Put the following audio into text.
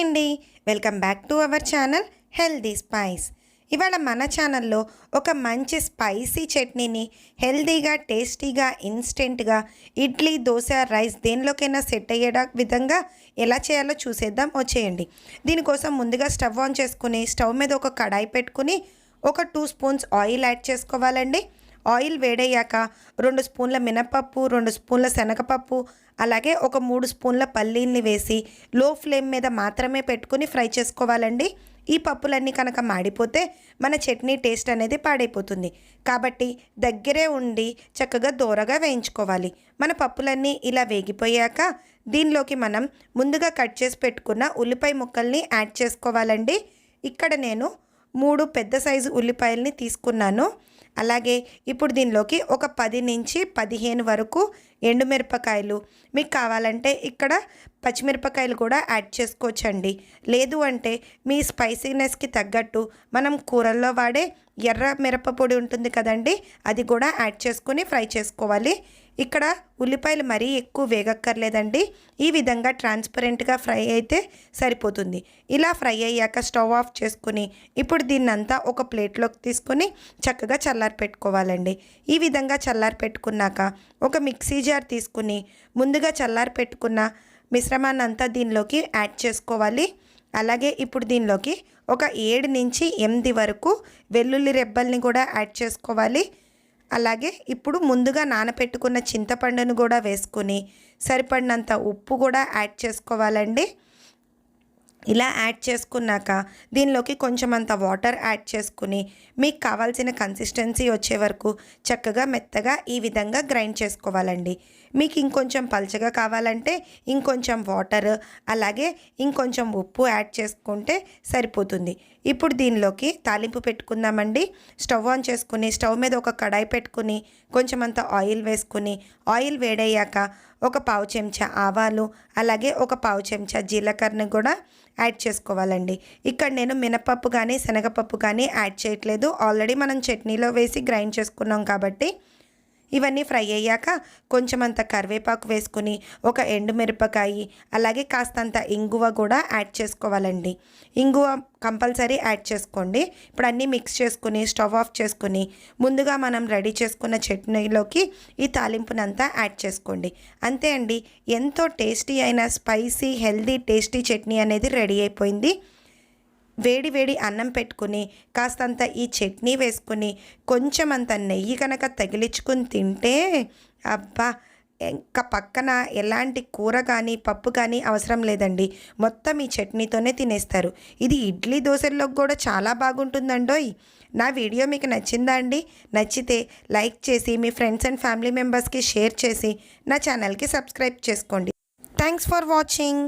అండి. Welcome back to our channel healthy spice. ఇవాళ మన ఛానల్లో ఒక మంచి స్పైసీ చట్నీని హెల్దీగా టేస్టీగా ఇన్స్టెంట్గా ఇడ్లీ దోశ రైస్ దేనిలోకైనా సెట్ అయ్యే విధంగా ఎలా చేయాలో చూసేద్దాం. వచ్చేయండి. దీనికోసం ముందుగా స్టవ్ ఆన్ చేసుకుని స్టవ్ మీద ఒక కడాయి పెట్టుకుని ఒక టూ స్పూన్స్ ఆయిల్ యాడ్ చేసుకోవాలండి. ఆయిల్ వేడయ్యాక రెండు స్పూన్ల మినపప్పు రెండు స్పూన్ల శనగపప్పు అలాగే ఒక మూడు స్పూన్ల పల్లీల్ని వేసి లో ఫ్లేమ్ మీద మాత్రమే పెట్టుకుని ఫ్రై చేసుకోవాలండి. ఈ పప్పులన్నీ కనుక మాడిపోతే మన చట్నీ టేస్ట్ అనేది పాడైపోతుంది. కాబట్టి దగ్గరే ఉండి చక్కగా దూరగా వేయించుకోవాలి. మన పప్పులన్నీ ఇలా వేగిపోయాక దీనిలోకి మనం ముందుగా కట్ చేసి పెట్టుకున్న ఉల్లిపాయ ముక్కల్ని యాడ్ చేసుకోవాలండి. ఇక్కడ నేను మూడు పెద్ద సైజు ఉల్లిపాయల్ని తీసుకున్నాను. అలాగే ఇప్పుడు దీనిలోకి ఒక పది నుంచి పదిహేను వరకు ఎండుమిరపకాయలు. మీకు కావాలంటే ఇక్కడ పచ్చిమిరపకాయలు కూడా యాడ్ చేసుకోవచ్చండి. లేదు అంటే మీ స్పైసీనెస్కి తగ్గట్టు మనం కూరల్లో వాడే ఎర్ర మిరప పొడి ఉంటుంది కదండి అది కూడా యాడ్ చేసుకొని ఫ్రై చేసుకోవాలి. ఇక్కడ ఉల్లిపాయలు మరీ ఎక్కువ వేగక్కర్లేదండి. ఈ విధంగా ట్రాన్స్పరెంట్గా ఫ్రై అయితే సరిపోతుంది. ఇలా ఫ్రై అయ్యాక స్టవ్ ఆఫ్ చేసుకుని ఇప్పుడు దీన్నంతా ఒక ప్లేట్లోకి తీసుకొని చక్కగా చల్ల చల్లారి పెట్టుకోవాలండి. ఈ విధంగా చల్లారి పెట్టుకున్నాక ఒక మిక్సీ జార్ తీసుకుని ముందుగా చల్లారి పెట్టుకున్న మిశ్రమాన్ని అంతా దీనిలోకి యాడ్ చేసుకోవాలి. అలాగే ఇప్పుడు దీనిలోకి ఒక ఏడు నుంచి ఎనిమిది వరకు వెల్లుల్లి రెబ్బల్ని కూడా యాడ్ చేసుకోవాలి. అలాగే ఇప్పుడు ముందుగా నానపెట్టుకున్న చింతపండును కూడా వేసుకుని సరిపడినంత ఉప్పు కూడా యాడ్ చేసుకోవాలండి. ఇలా యాడ్ చేసుకున్నాక దీనిలోకి కొంచెం అంత వాటర్ యాడ్ చేసుకుని మీకు కావాల్సిన కన్సిస్టెన్సీ వచ్చే వరకు చక్కగా మెత్తగా ఈ విధంగా గ్రైండ్ చేసుకోవాలండి. మీకు ఇంకొంచెం పలచగా కావాలంటే ఇంకొంచెం వాటర్ అలాగే ఇంకొంచెం ఉప్పు యాడ్ చేసుకుంటే సరిపోతుంది. ఇప్పుడు దీనిలోకి తాలింపు పెట్టుకుందామండి. స్టవ్ ఆన్ చేసుకుని స్టవ్ మీద ఒక కడాయి పెట్టుకుని కొంచెం అంత ఆయిల్ వేసుకుని ఆయిల్ వేడయ్యాక ఒక పావు చెంచా ఆవాలు అలాగే ఒక పావు చెంచా జీలకర్రని కూడా యాడ్ చేసుకోవాలండి. ఇక్కడ నేను మినపప్పు కానీ శనగపప్పు కానీ యాడ్ చేయట్లేదు. ఆల్రెడీ మనం చట్నీలో వేసి గ్రైండ్ చేసుకున్నాం కాబట్టి ఇవన్నీ ఫ్రై అయ్యాక కొంచెం అంత కరివేపాకు వేసుకుని ఒక ఎండుమిరపకాయి అలాగే కాస్తంత ఇంగువ కూడా యాడ్ చేసుకోవాలండి. ఇంగువ కంపల్సరీ యాడ్ చేసుకోండి. ఇప్పుడు అన్నీ మిక్స్ చేసుకుని స్టవ్ ఆఫ్ చేసుకుని ముందుగా మనం రెడీ చేసుకున్న చట్నీలోకి ఈ తాలింపునంతా యాడ్ చేసుకోండి. అంతే అండి. ఎంతో టేస్టీ అయిన స్పైసీ హెల్దీ టేస్టీ చట్నీ అనేది రెడీ అయిపోయింది. వేడి వేడి అన్నం పెట్టుకుని కాస్తంత ఈ చట్నీ వేసుకుని కొంచెం అంత నెయ్యి కనుక తగిలించుకుని తింటే అబ్బా! ఇంకా పక్కన ఎలాంటి కూర కానీ పప్పు కానీ అవసరం లేదండి. మొత్తం ఈ చట్నీతోనే తినేస్తారు. ఇది ఇడ్లీ దోశల్లోకి కూడా చాలా బాగుంటుందండోయ్. నా వీడియో మీకు నచ్చిందా అండి? నచ్చితే లైక్ చేసి మీ ఫ్రెండ్స్ అండ్ ఫ్యామిలీ మెంబర్స్కి షేర్ చేసి నా ఛానల్కి సబ్స్క్రైబ్ చేసుకోండి. Thanks for watching.